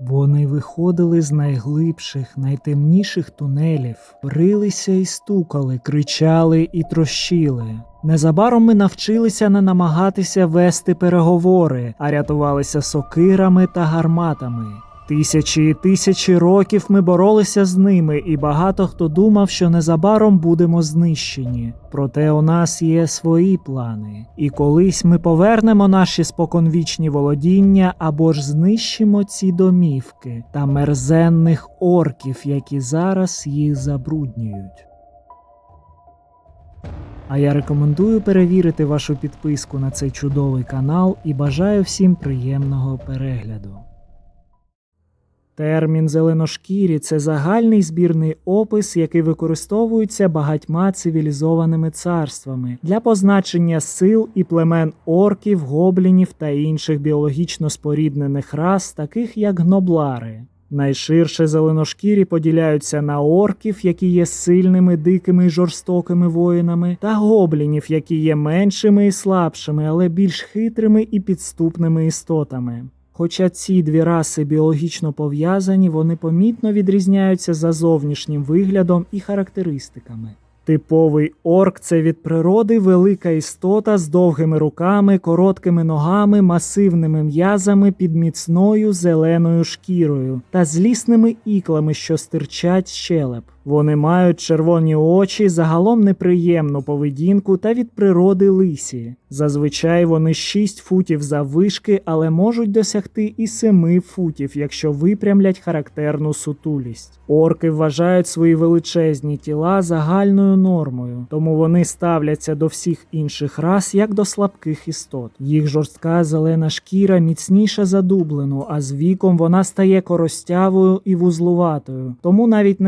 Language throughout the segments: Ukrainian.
Вони виходили з найглибших, найтемніших тунелів, рилися і стукали, кричали і трощили. Незабаром ми навчилися не намагатися вести переговори, а рятувалися сокирами та гарматами. Тисячі і тисячі років ми боролися з ними, і багато хто думав, що незабаром будемо знищені. Проте у нас є свої плани, і колись ми повернемо наші споконвічні володіння або ж знищимо ці домівки та мерзенних орків, які зараз їх забруднюють. А я рекомендую перевірити вашу підписку на цей чудовий канал і бажаю всім приємного перегляду. Термін зеленошкірі це загальний збірний опис, який використовується багатьма цивілізованими царствами для позначення сил і племен орків, гоблінів та інших біологічно споріднених рас, таких як гноблари. Найширше зеленошкірі поділяються на орків, які є сильними, дикими і жорстокими воїнами, та гоблінів, які є меншими і слабшими, але більш хитрими і підступними істотами. Хоча ці дві раси біологічно пов'язані, вони помітно відрізняються за зовнішнім виглядом і характеристиками. Типовий орк це від природи велика істота з довгими руками, короткими ногами, масивними м'язами під міцною зеленою шкірою та злісними іклами, що стирчать щелеп. Вони мають червоні очі, загалом неприємну поведінку та від природи лисі. Зазвичай вони 6 футів заввишки, але можуть досягти і 7 футів, якщо випрямлять характерну сутулість. Орки вважають свої величезні тіла загальною нормою, тому вони ставляться до всіх інших рас як до слабких істот. Їх жорстка зелена шкіра міцніша за дублену, а з віком вона стає коростявою і вузлуватою, тому навіть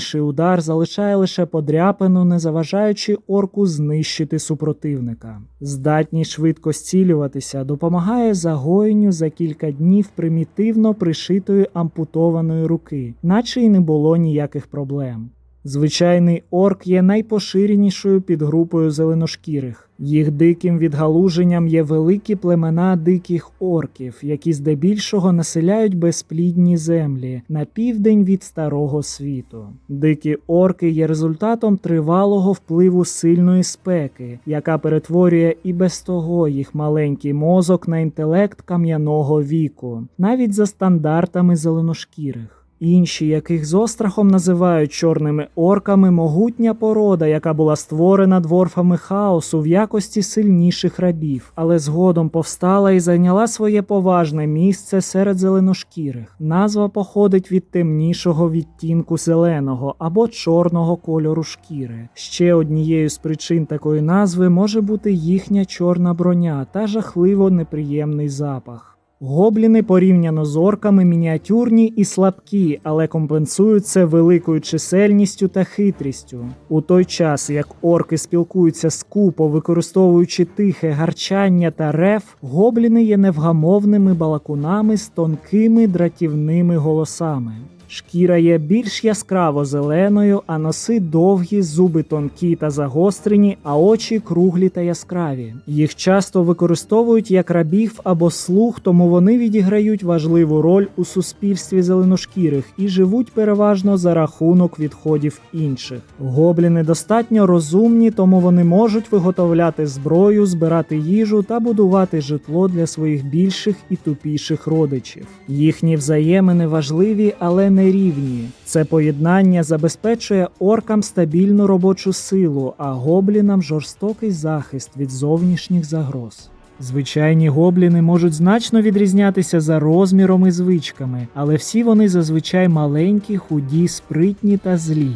найсильніший удар залишає лише подряпину, не заважаючи орку знищити супротивника. Здатність швидко зцілюватися допомагає загоєнню за кілька днів примітивно пришитої ампутованої руки, наче й не було ніяких проблем. Звичайний орк є найпоширенішою підгрупою зеленошкірих. Їх диким відгалуженням є великі племена диких орків, які здебільшого населяють безплідні землі на південь від старого світу. Дикі орки є результатом тривалого впливу сильної спеки, яка перетворює і без того їх маленький мозок на інтелект кам'яного віку, навіть за стандартами зеленошкірих. Інші, яких з острахом називають чорними орками, могутня порода, яка була створена дворфами хаосу в якості сильніших рабів, але згодом повстала і зайняла своє поважне місце серед зеленошкірих. Назва походить від темнішого відтінку зеленого або чорного кольору шкіри. Ще однією з причин такої назви може бути їхня чорна броня та жахливо неприємний запах. Гобліни порівняно з орками мініатюрні і слабкі, але компенсують це великою чисельністю та хитрістю. У той час, як орки спілкуються скупо, використовуючи тихе гарчання та рев, гобліни є невгамовними балакунами з тонкими дратівними голосами. Шкіра є більш яскраво зеленою, а носи довгі, зуби тонкі та загострені, а очі круглі та яскраві. Їх часто використовують як рабів або слуг, тому вони відіграють важливу роль у суспільстві зеленошкірих і живуть переважно за рахунок відходів інших. Гобліни достатньо розумні, тому вони можуть виготовляти зброю, збирати їжу та будувати житло для своїх більших і тупіших родичів. Їхні взаємини важливі, але не рівні. Це поєднання забезпечує оркам стабільну робочу силу, а гоблінам жорстокий захист від зовнішніх загроз. Звичайні гобліни можуть значно відрізнятися за розміром і звичками, але всі вони зазвичай маленькі, худі, спритні та злі.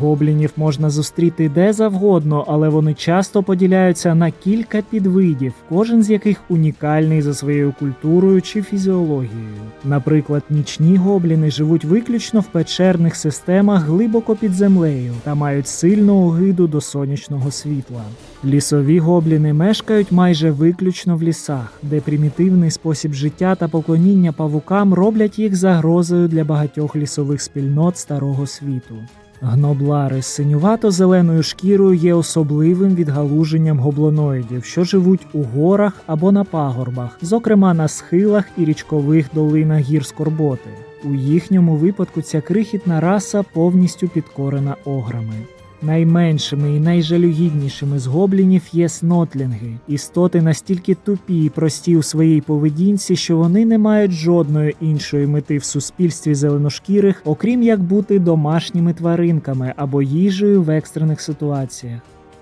Гоблінів можна зустріти де завгодно, але вони часто поділяються на кілька підвидів, кожен з яких унікальний за своєю культурою чи фізіологією. Наприклад, нічні гобліни живуть виключно в печерних системах глибоко під землею та мають сильну огиду до сонячного світла. Лісові гобліни мешкають майже виключно в лісах, де примітивний спосіб життя та поклоніння павукам роблять їх загрозою для багатьох лісових спільнот старого світу. Гноблари з синювато-зеленою шкірою є особливим відгалуженням гоблоноїдів, що живуть у горах або на пагорбах, зокрема на схилах і річкових долинах гір Скорботи. У їхньому випадку ця крихітна раса повністю підкорена ограми. Найменшими і найжалюгіднішими з гоблінів є снотлінги, істоти настільки тупі і прості у своїй поведінці, що вони не мають жодної іншої мети в суспільстві зеленошкірих, окрім як бути домашніми тваринками або їжею в екстрених ситуаціях.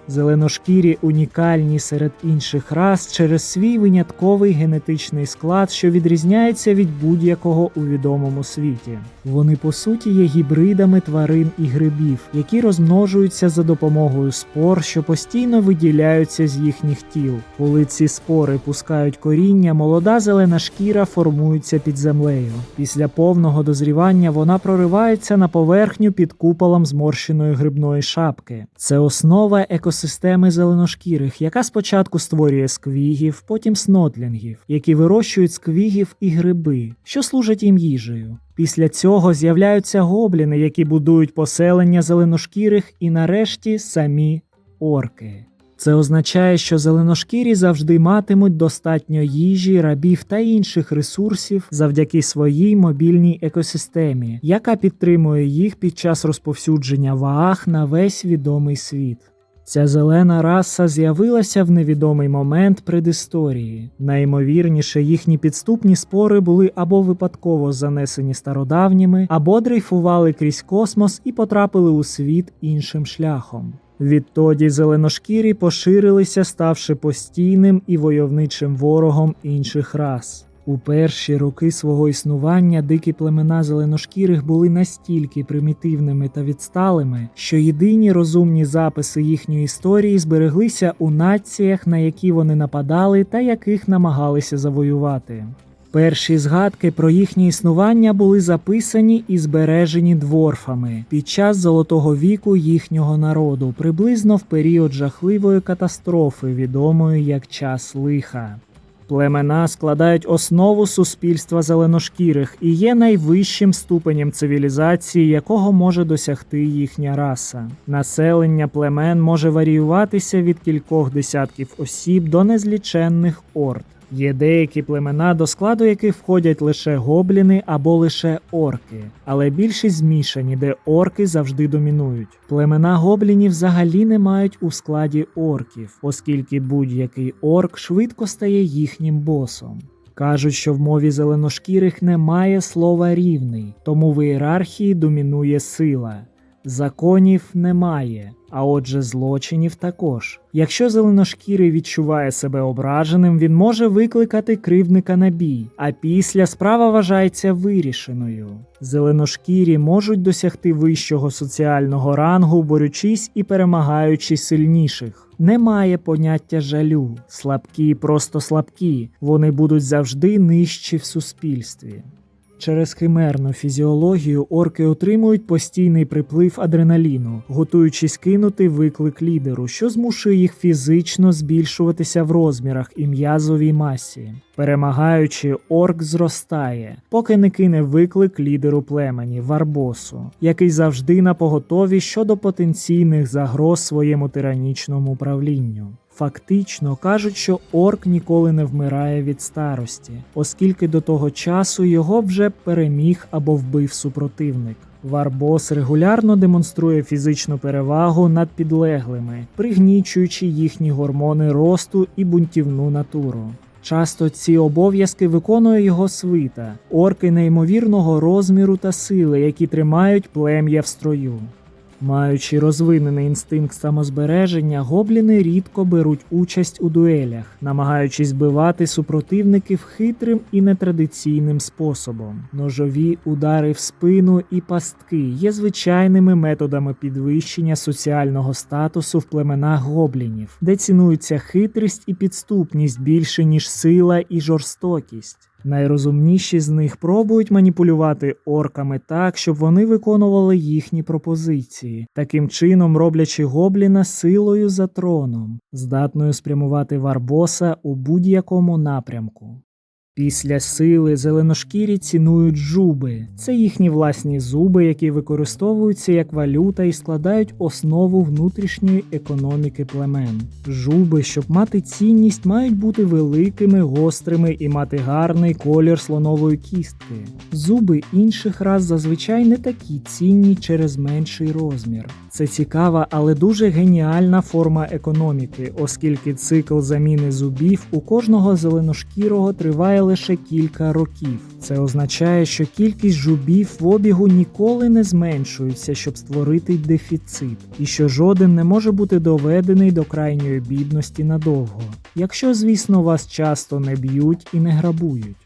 Зеленошкірі унікальні серед інших рас через свій винятковий генетичний склад, що відрізняється від будь-якого у відомому світі. Вони по суті є гібридами тварин і грибів, які розмножуються за допомогою спор, що постійно виділяються з їхніх тіл. Коли ці спори пускають коріння, молода зелена шкіра формується під землею. Після повного дозрівання вона проривається на поверхню під куполом зморщеної грибної шапки. Це основа екосистеми зеленошкірих, яка спочатку створює сквігів, потім снотлінгів, які вирощують сквігів і гриби, що служать їм їжею. Після цього з'являються гобліни, які будують поселення зеленошкірих, і нарешті самі орки. Це означає, що зеленошкірі завжди матимуть достатньо їжі, рабів та інших ресурсів завдяки своїй мобільній екосистемі, яка підтримує їх під час розповсюдження вааг на весь відомий світ. Ця зелена раса з'явилася в невідомий момент предісторії. Найімовірніше, їхні підступні спори були або випадково занесені стародавніми, або дрейфували крізь космос і потрапили у світ іншим шляхом. Відтоді зеленошкірі поширилися, ставши постійним і войовничим ворогом інших рас. У перші роки свого існування дикі племена зеленошкірих були настільки примітивними та відсталими, що єдині розумні записи їхньої історії збереглися у націях, на які вони нападали та яких намагалися завоювати. Перші згадки про їхнє існування були записані і збережені дворфами під час золотого віку їхнього народу, приблизно в період жахливої катастрофи, відомої як час лиха. Племена складають основу суспільства зеленошкірих і є найвищим ступенем цивілізації, якого може досягти їхня раса. Населення племен може варіюватися від кількох десятків осіб до незліченних орд. Є деякі племена, до складу яких входять лише гобліни або лише орки, але більшість змішані, де орки завжди домінують. Племена гоблінів взагалі не мають у складі орків, оскільки будь-який орк швидко стає їхнім босом. Кажуть, що в мові зеленошкірих немає слова рівний, тому в ієрархії домінує сила. Законів немає, а отже, злочинів також. Якщо зеленошкірий відчуває себе ображеним, він може викликати кривдника на бій, а після справа вважається вирішеною. Зеленошкірі можуть досягти вищого соціального рангу, борючись і перемагаючи сильніших. Немає поняття жалю, слабкі просто слабкі, вони будуть завжди нижчі в суспільстві. Через химерну фізіологію орки отримують постійний приплив адреналіну, готуючись кинути виклик лідеру, що змушує їх фізично збільшуватися в розмірах і м'язовій масі. Перемагаючи, орк зростає, поки не кине виклик лідеру племені Варбосу, який завжди на поготові щодо потенційних загроз своєму тиранічному правлінню. Фактично кажуть, що орк ніколи не вмирає від старості, оскільки до того часу його вже переміг або вбив супротивник. Варбос регулярно демонструє фізичну перевагу над підлеглими, пригнічуючи їхні гормони росту і бунтівну натуру. Часто ці обов'язки виконує його свита, орки неймовірного розміру та сили, які тримають плем'я в строю. Маючи розвинений інстинкт самозбереження, гобліни рідко беруть участь у дуелях, намагаючись бивати супротивників хитрим і нетрадиційним способом. Ножові удари в спину і пастки є звичайними методами підвищення соціального статусу в племенах гоблінів, де цінується хитрість і підступність більше ніж сила і жорстокість. Найрозумніші з них пробують маніпулювати орками так, щоб вони виконували їхні пропозиції, таким чином роблячи гобліна силою за троном, здатною спрямувати варбоса у будь-якому напрямку. Після сили зеленошкірі цінують жуби. Це їхні власні зуби, які використовуються як валюта і складають основу внутрішньої економіки племен. Жуби, щоб мати цінність, мають бути великими, гострими і мати гарний колір слонової кістки. Зуби інших рас зазвичай не такі цінні через менший розмір. Це цікава, але дуже геніальна форма економіки, оскільки цикл заміни зубів у кожного зеленошкірого триває лише кілька років. Це означає, що кількість жубів в обігу ніколи не зменшується, щоб створити дефіцит, і що жоден не може бути доведений до крайньої бідності надовго, якщо, звісно, вас часто не б'ють і не грабують.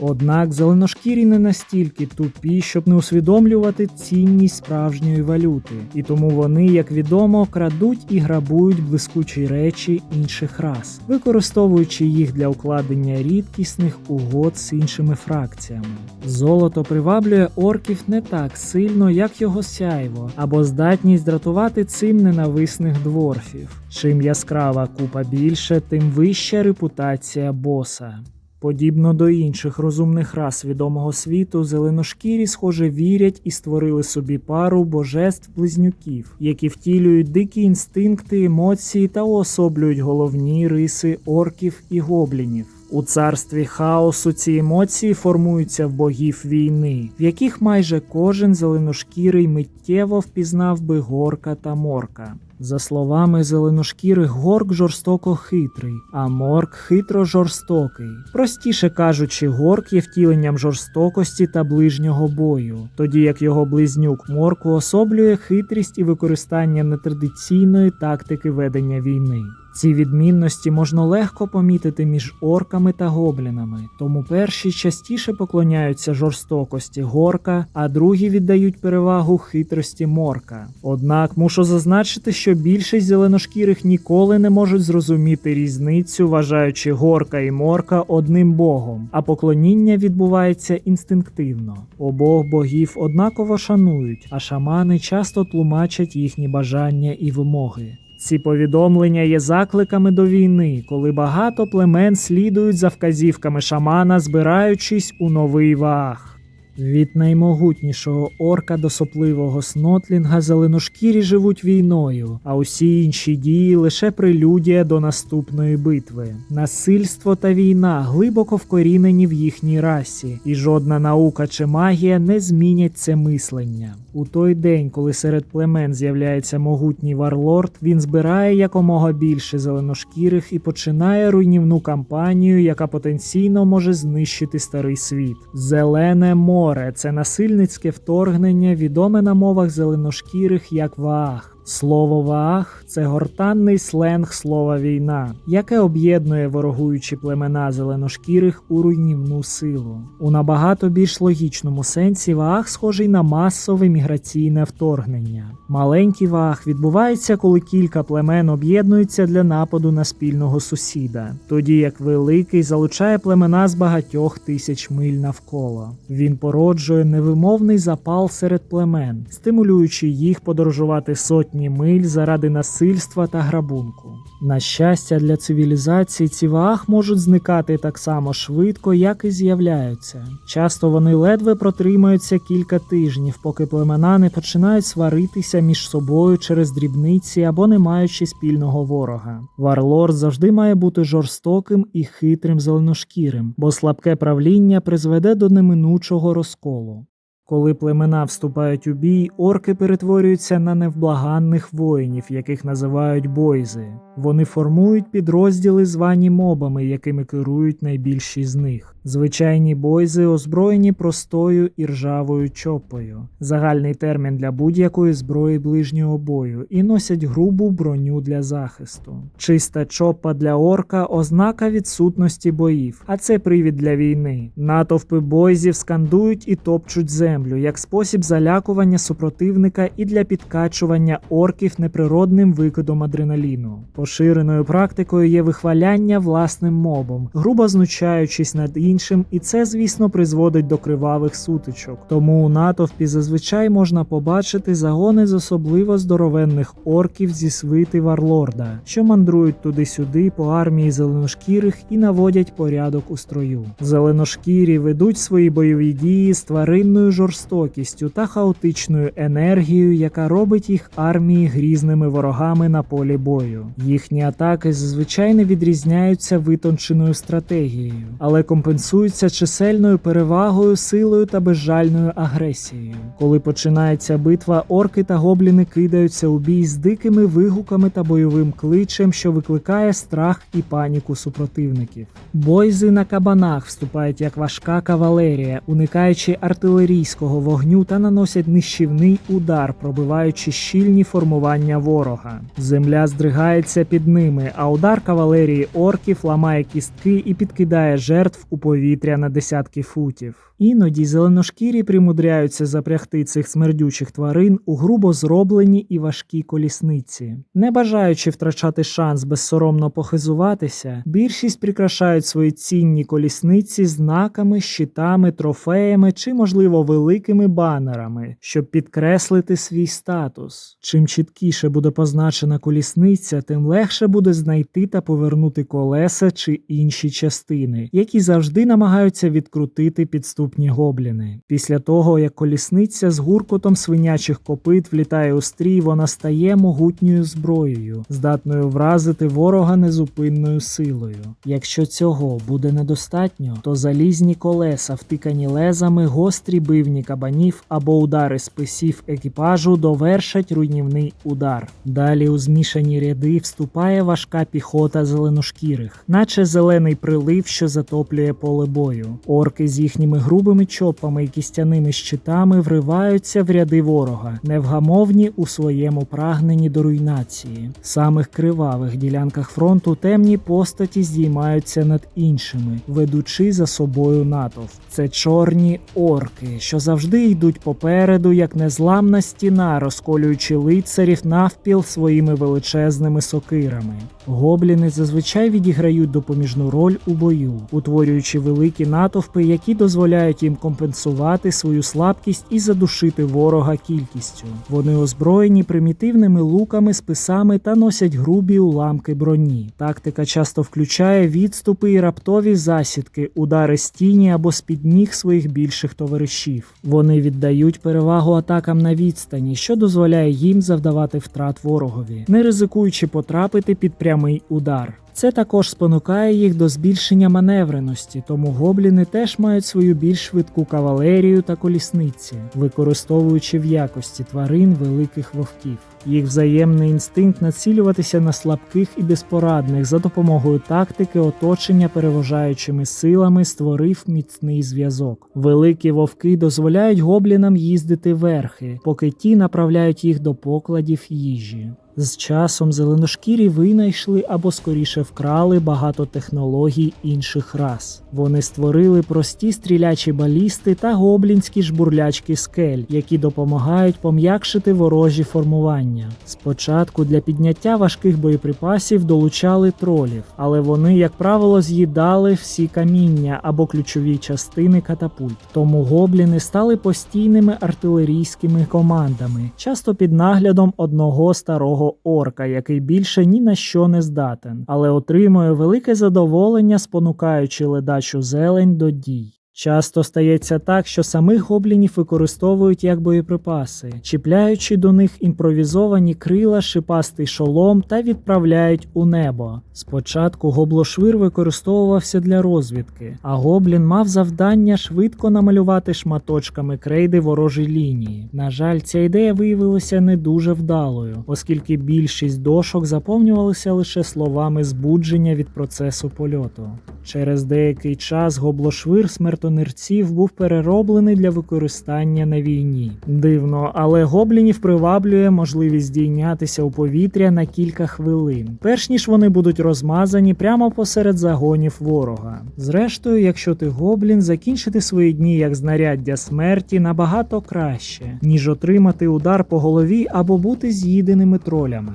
Однак зеленошкірі не настільки тупі, щоб не усвідомлювати цінність справжньої валюти, і тому вони, як відомо, крадуть і грабують блискучі речі інших рас, використовуючи їх для укладення рідкісних угод з іншими фракціями. Золото приваблює орків не так сильно, як його сяйво, або здатність дратувати цим ненависних дворфів. Чим яскрава купа більше, тим вища репутація боса. Подібно до інших розумних рас відомого світу, зеленошкірі, схоже, вірять і створили собі пару божеств-близнюків, які втілюють дикі інстинкти, емоції та уособлюють головні риси орків і гоблінів. У царстві хаосу ці емоції формуються в богів війни, в яких майже кожен зеленошкірий миттєво впізнав би горка та морка. За словами зеленошкірих, горк жорстоко хитрий, а морк хитро жорстокий. Простіше кажучи, горк є втіленням жорстокості та ближнього бою, тоді як його близнюк морк уособлює хитрість і використання нетрадиційної тактики ведення війни. Ці відмінності можна легко помітити між орками та гоблінами, тому перші частіше поклоняються жорстокості горка, а другі віддають перевагу хитрості морка. Однак мушу зазначити, що більшість зеленошкірих ніколи не можуть зрозуміти різницю, вважаючи горка і морка одним богом, а поклоніння відбувається інстинктивно. Обох богів однаково шанують, а шамани часто тлумачать їхні бажання і вимоги. Ці повідомлення є закликами до війни, коли багато племен слідують за вказівками шамана, збираючись у новий ваг. Від наймогутнішого орка до сопливого снотлінга зеленошкірі живуть війною, а усі інші дії лише прелюдія до наступної битви. Насильство та війна глибоко вкорінені в їхній расі, і жодна наука чи магія не змінять це мислення. У той день, коли серед племен з'являється могутній варлорд, він збирає якомога більше зеленошкірих і починає руйнівну кампанію, яка потенційно може знищити старий світ. Зелене море це насильницьке вторгнення, відоме на мовах зеленошкірих як Ваах. Слово Ваах це гортанний сленг слова війна, яке об'єднує ворогуючі племена зеленошкірих у руйнівну силу. У набагато більш логічному сенсі Ваах схожий на масове міграційне вторгнення. Маленький Ваах відбувається, коли кілька племен об'єднуються для нападу на спільного сусіда, тоді як великий залучає племена з багатьох тисяч миль навколо. Він породжує невимовний запал серед племен, стимулюючи їх подорожувати сотні сотні миль заради насильства та грабунку. На щастя, для цивілізації ці ваах можуть зникати так само швидко, як і з'являються. Часто вони ледве протримаються кілька тижнів, поки племена не починають сваритися між собою через дрібниці або не маючи спільного ворога. Варлорд завжди має бути жорстоким і хитрим зеленошкірим, бо слабке правління призведе до неминучого розколу. Коли племена вступають у бій, орки перетворюються на невблаганних воїнів, яких називають бойзи. Вони формують підрозділи, звані мобами, якими керують найбільші з них. Звичайні бойзи озброєні простою і ржавою чопою, загальний термін для будь-якої зброї ближнього бою, і носять грубу броню для захисту. Чиста чопа для орка ознака відсутності боїв, а це привід для війни. Натовпи бойзів скандують і топчуть землю як спосіб залякування супротивника і для підкачування орків неприродним викидом адреналіну. Поширеною практикою є вихваляння власним мобом, грубо знущаючись над іншими іншим, і це, звісно, призводить до кривавих сутичок. Тому у натовпі зазвичай можна побачити загони з особливо здоровенних орків зі свити Варлорда, що мандрують туди-сюди по армії зеленошкірих і наводять порядок у строю. Зеленошкірі ведуть свої бойові дії з тваринною жорстокістю та хаотичною енергією, яка робить їх армії грізними ворогами на полі бою. Їхні атаки зазвичай не відрізняються витонченою стратегією, але компенсуються чисельною перевагою, силою та безжальною агресією. Коли починається битва, орки та гобліни кидаються у бій з дикими вигуками та бойовим кличем, що викликає страх і паніку супротивників. Бойзи на кабанах вступають як важка кавалерія, уникаючи артилерійського вогню та наносять нищівний удар, пробиваючи щільні формування ворога. Земля здригається під ними, а удар кавалерії орків ламає кістки і підкидає жертв у повітря на десятки футів. Іноді зеленошкірі примудряються запрягти цих смердючих тварин у грубо зроблені і важкі колісниці. Не бажаючи втрачати шанс безсоромно похизуватися, більшість прикрашають свої цінні колісниці знаками, щитами, трофеями чи, можливо, великими банерами, щоб підкреслити свій статус. Чим чіткіше буде позначена колісниця, тим легше буде знайти та повернути колеса чи інші частини, які завжди намагаються відкрутити підступні гобліни. Після того, як колісниця з гуркотом свинячих копит влітає у стрій, вона стає могутньою зброєю, здатною вразити ворога незупинною силою. Якщо цього буде недостатньо, то залізні колеса, втикані лезами, гострі бивні кабанів або удари списів екіпажу довершать руйнівний удар. Далі у змішані ряди вступає важка піхота зеленошкірих, наче зелений прилив, що затоплює поле бою. Орки з їхніми грубими чопами і кістяними щитами вриваються в ряди ворога, невгамовні у своєму прагненні до руйнації. В самих кривавих ділянках фронту темні постаті здіймаються над іншими, ведучи за собою натовп. Це чорні орки, що завжди йдуть попереду, як незламна стіна, розколюючи лицарів навпіл своїми величезними сокирами. Гобліни зазвичай відіграють допоміжну роль у бою, утворюючи великі натовпи, які дозволяють їм компенсувати свою слабкість і задушити ворога кількістю. Вони озброєні примітивними луками, списами та носять грубі уламки броні. Тактика часто включає відступи і раптові засідки, удари з тіні або з-під ніг своїх більших товаришів. Вони віддають перевагу атакам на відстані, що дозволяє їм завдавати втрат ворогові, не ризикуючи потрапити під прямий удар. Це також спонукає їх до збільшення маневреності, тому гобліни теж мають свою більш швидку кавалерію та колісниці, використовуючи в якості тварин великих вовків. Їх взаємний інстинкт націлюватися на слабких і безпорадних за допомогою тактики оточення переважаючими силами створив міцний зв'язок. Великі вовки дозволяють гоблінам їздити верхи, поки ті направляють їх до покладів їжі. З часом зеленошкірі винайшли або скоріше вкрали багато технологій інших рас. Вони створили прості стрілячі балісти та гоблінські жбурлячки скель, які допомагають пом'якшити ворожі формування. Спочатку для підняття важких боєприпасів долучали тролів, але вони, як правило, з'їдали всі каміння або ключові частини катапульт. Тому гобліни стали постійними артилерійськими командами, часто під наглядом одного старого орка, який більше ні на що не здатен, але отримує велике задоволення, спонукаючи ледачу зелень до дій. Часто стається так, що самих гоблінів використовують як боєприпаси, чіпляючи до них імпровізовані крила, шипастий шолом та відправляють у небо. Спочатку гоблошвир використовувався для розвідки, а гоблін мав завдання швидко намалювати шматочками крейди ворожі лінії. На жаль, ця ідея виявилася не дуже вдалою, оскільки більшість дошок заповнювалися лише словами збудження від процесу польоту. Через деякий час гоблошвир смертонирців був перероблений для використання на війні. Дивно, але гоблінів приваблює можливість здійнятися у повітря на кілька хвилин, перш ніж вони будуть розмазані прямо посеред загонів ворога. Зрештою, якщо ти гоблін, закінчити свої дні як знаряддя смерті набагато краще, ніж отримати удар по голові або бути з'їденими тролями.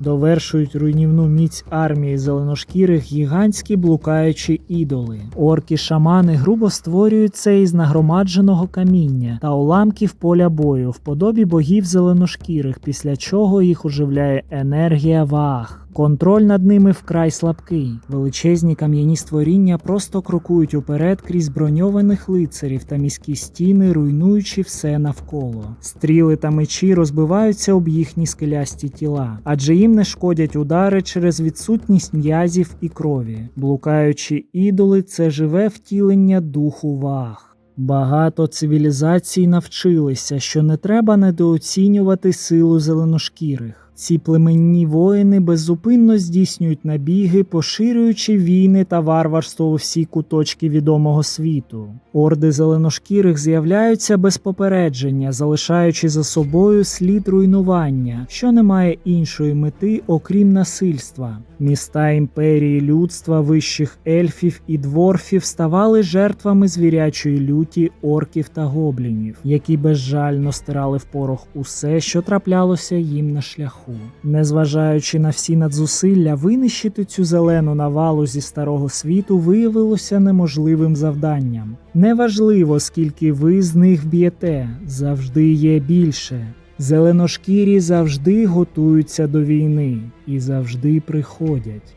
Довершують руйнівну міць армії зеленошкірих гігантські блукаючі ідоли. Орки-шамани грубо створюють це із нагромадженого каміння та уламків поля бою в подобі богів зеленошкірих, після чого їх оживляє енергія ваг. Контроль над ними вкрай слабкий. Величезні кам'яні створіння просто крокують уперед крізь броньованих лицарів та міські стіни, руйнуючи все навколо. Стріли та мечі розбиваються об їхні скелясті тіла, адже їм не шкодять удари через відсутність м'язів і крові. Блукаючі ідоли це живе втілення духу ваг. Багато цивілізацій навчилися, що не треба недооцінювати силу зеленошкірих. Ці племенні воїни беззупинно здійснюють набіги, поширюючи війни та варварство у всі куточки відомого світу. Орди зеленошкірих з'являються без попередження, залишаючи за собою слід руйнування, що не має іншої мети, окрім насильства. Міста імперії людства, вищих ельфів і дворфів ставали жертвами звірячої люті орків та гоблінів, які безжально стирали в порох усе, що траплялося їм на шляху. Незважаючи на всі надзусилля, винищити цю зелену навалу зі старого світу виявилося неможливим завданням. Неважливо, скільки ви з них б'єте, завжди є більше. Зеленошкірі завжди готуються до війни і завжди приходять.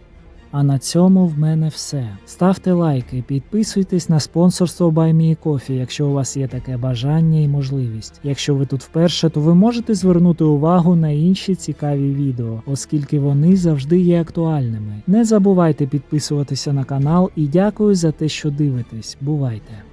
А на цьому в мене все. Ставте лайки, підписуйтесь на спонсорство BuyMeCoffee, якщо у вас є таке бажання і можливість. Якщо ви тут вперше, то ви можете звернути увагу на інші цікаві відео, оскільки вони завжди є актуальними. Не забувайте підписуватися на канал і дякую за те, що дивитесь. Бувайте!